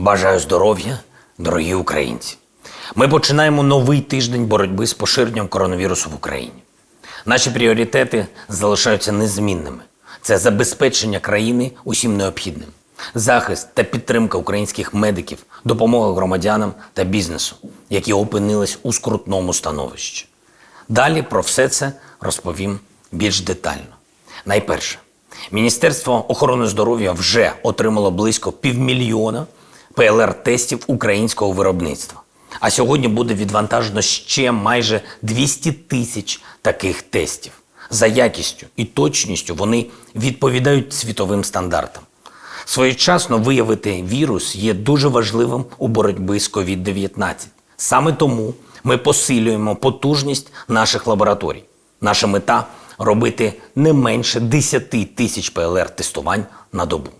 Бажаю здоров'я, дорогі українці. Ми починаємо новий тиждень боротьби з поширенням коронавірусу в Україні. Наші пріоритети залишаються незмінними: це забезпечення країни усім необхідним, захист та підтримка українських медиків, допомога громадянам та бізнесу, які опинились у скрутному становищі. Далі про все це розповім більш детально. Найперше, Міністерство охорони здоров'я вже отримало близько півмільйона ПЛР-тестів українського виробництва. А сьогодні буде відвантажено ще майже 200 тисяч таких тестів. За якістю і точністю вони відповідають світовим стандартам. Своєчасно виявити вірус є дуже важливим у боротьбі з COVID-19. Саме тому ми посилюємо потужність наших лабораторій. Наша мета робити не менше 10 тисяч ПЛР-тестувань на добу.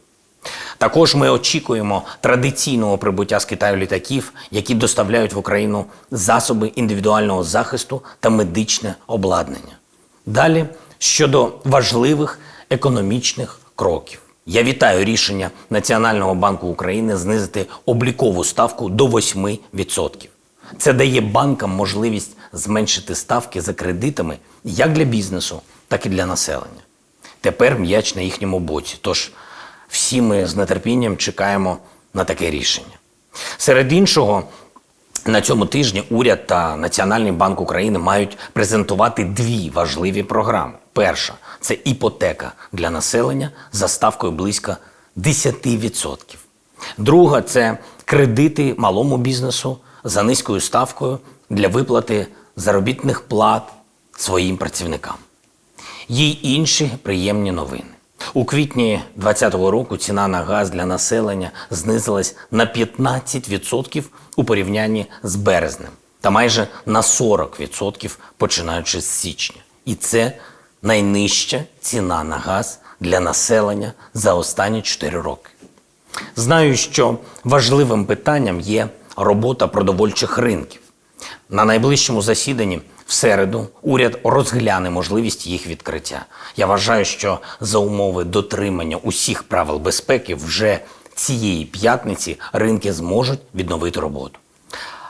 Також ми очікуємо традиційного прибуття з Китаю літаків, які доставляють в Україну засоби індивідуального захисту та медичне обладнання. Далі щодо важливих економічних кроків. Я вітаю рішення Національного банку України знизити облікову ставку до 8%. Це дає банкам можливість зменшити ставки за кредитами як для бізнесу, так і для населення. Тепер м'яч на їхньому боці. Тож всі ми з нетерпінням чекаємо на таке рішення. Серед іншого, на цьому тижні уряд та Національний банк України мають презентувати дві важливі програми. Перша це іпотека для населення за ставкою близько 10%. Друга це кредити малому бізнесу за низькою ставкою для виплати заробітних плат своїм працівникам. Є й інші приємні новини. У квітні 2020 року ціна на газ для населення знизилась на 15% у порівнянні з березнем та майже на 40% починаючи з січня. І це найнижча ціна на газ для населення за останні 4 роки. Знаю, що важливим питанням є робота продовольчих ринків. На найближчому засіданні в середу уряд розгляне можливість їх відкриття. Я вважаю, що за умови дотримання усіх правил безпеки вже цієї п'ятниці ринки зможуть відновити роботу.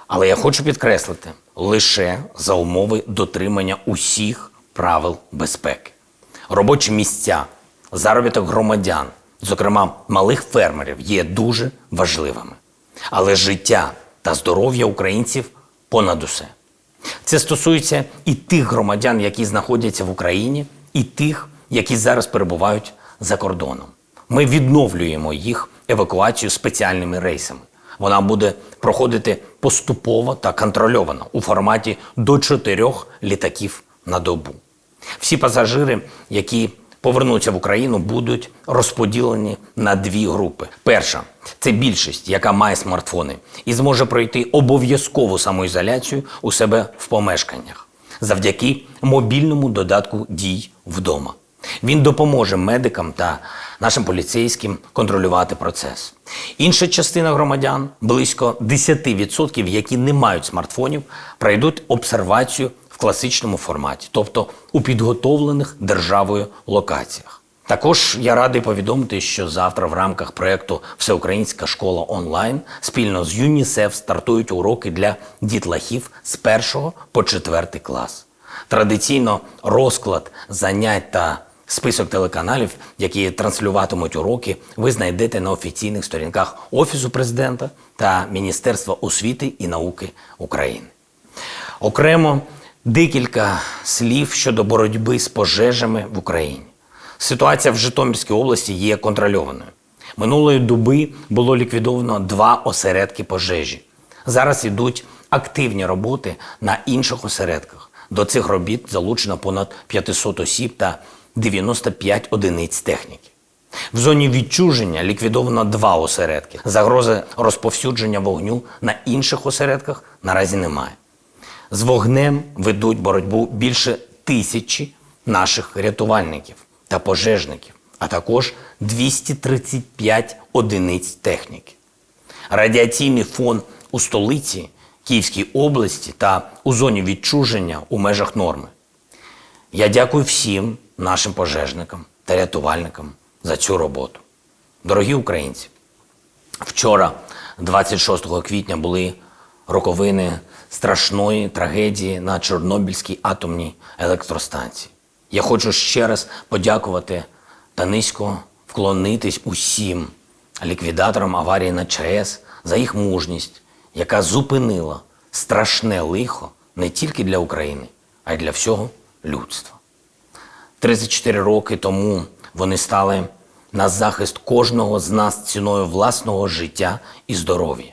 Але я хочу підкреслити лише за умови дотримання усіх правил безпеки. Робочі місця, заробіток громадян, зокрема малих фермерів, є дуже важливими. Але життя та здоров'я українців понад усе. Це стосується і тих громадян, які знаходяться в Україні, і тих, які зараз перебувають за кордоном. Ми відновлюємо їх евакуацію спеціальними рейсами. Вона буде проходити поступово та контрольовано у форматі до чотирьох літаків на добу. Всі пасажири, які повернуться в Україну, будуть розподілені на дві групи. Перша це більшість, яка має смартфони і зможе пройти обов'язкову самоізоляцію у себе в помешканнях завдяки мобільному додатку дій вдома. Він допоможе медикам та нашим поліцейським контролювати процес. Інша частина громадян, близько 10%, які не мають смартфонів, пройдуть обсервацію класичному форматі, тобто у підготовлених державою локаціях. Також я радий повідомити, що завтра в рамках проєкту Всеукраїнська школа онлайн спільно з ЮНІСЕФ стартують уроки для дітлахів з 1 по 4 клас. Традиційно розклад занять та список телеканалів, які транслюватимуть уроки, ви знайдете на офіційних сторінках Офісу президента та Міністерства освіти і науки України. Окремо декілька слів щодо боротьби з пожежами в Україні. Ситуація в Житомирській області є контрольованою. Минулої доби було ліквідовано два осередки пожежі. Зараз ідуть активні роботи на інших осередках. До цих робіт залучено понад 500 осіб та 95 одиниць техніки. В зоні відчуження ліквідовано два осередки. Загрози розповсюдження вогню на інших осередках наразі немає. З вогнем ведуть боротьбу більше тисячі наших рятувальників та пожежників, а також 235 одиниць техніки. Радіаційний фон у столиці, Київській області та у зоні відчуження у межах норми. Я дякую всім нашим пожежникам та рятувальникам за цю роботу. Дорогі українці, вчора 26 квітня були роковини страшної трагедії на Чорнобильській атомній електростанції. Я хочу ще раз подякувати та низько вклонитись усім ліквідаторам аварії на ЧАЕС за їх мужність, яка зупинила страшне лихо не тільки для України, а й для всього людства. 34 роки тому вони стали на захист кожного з нас ціною власного життя і здоров'я.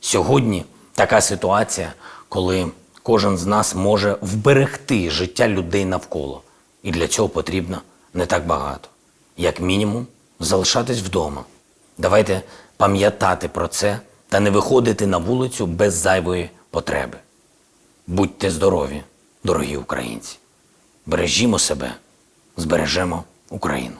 Сьогодні така ситуація, коли кожен з нас може вберегти життя людей навколо. І для цього потрібно не так багато. Як мінімум, залишатись вдома. Давайте пам'ятати про це та не виходити на вулицю без зайвої потреби. Будьте здорові, дорогі українці. Бережімо себе, збережемо Україну.